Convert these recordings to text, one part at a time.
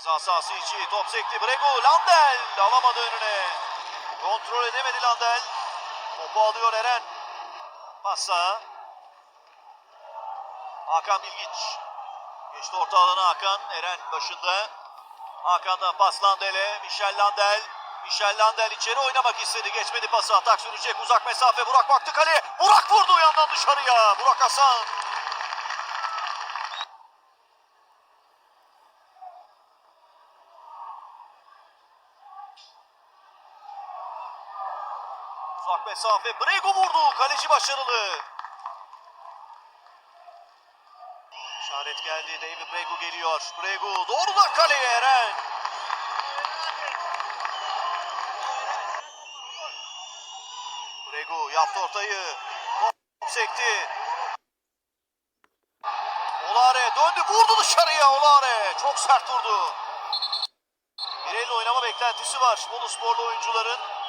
Ceza sahası içi top sekti. Brego Landel alamadı önüne. Kontrol edemedi Landel. Topu alıyor Eren. Passa. Hakan Bilgiç. Geçti orta alana Hakan. Eren başında. Hakan'dan pas Landel'e. Michel Landel. Michel Landel içeri oynamak istedi. Geçmedi pası. Atak sürecek. Uzak mesafe. Burak baktı kaleye. Burak vurdu yandan dışarıya. Burak Hasan. Uzak mesafe. Brego vurdu. Kaleci başarılı. İşaret geldi. David Brego geliyor. Brego doğru da kaleye Eren. Brego yaptı ortayı. Top sekti. Olare döndü vurdu dışarıya Olare. Çok sert vurdu. Bir elle oynama beklentisi var Bolu sporlu oyuncuların.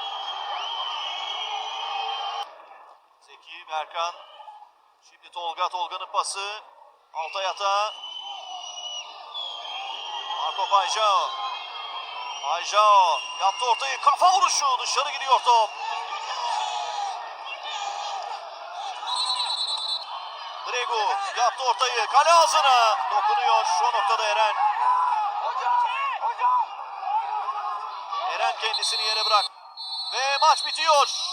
Zeki Berkan. Şimdi Tolga. Tolga'nın pası. Altay Ata. Marco Pajao. Pajao yaptı ortayı. Kafa vuruşu. Dışarı gidiyor top. Brego yaptı ortayı. Kale ağzına. Dokunuyor. Şu noktada Eren. Eren kendisini yere bırak. Ve maç bitiyor.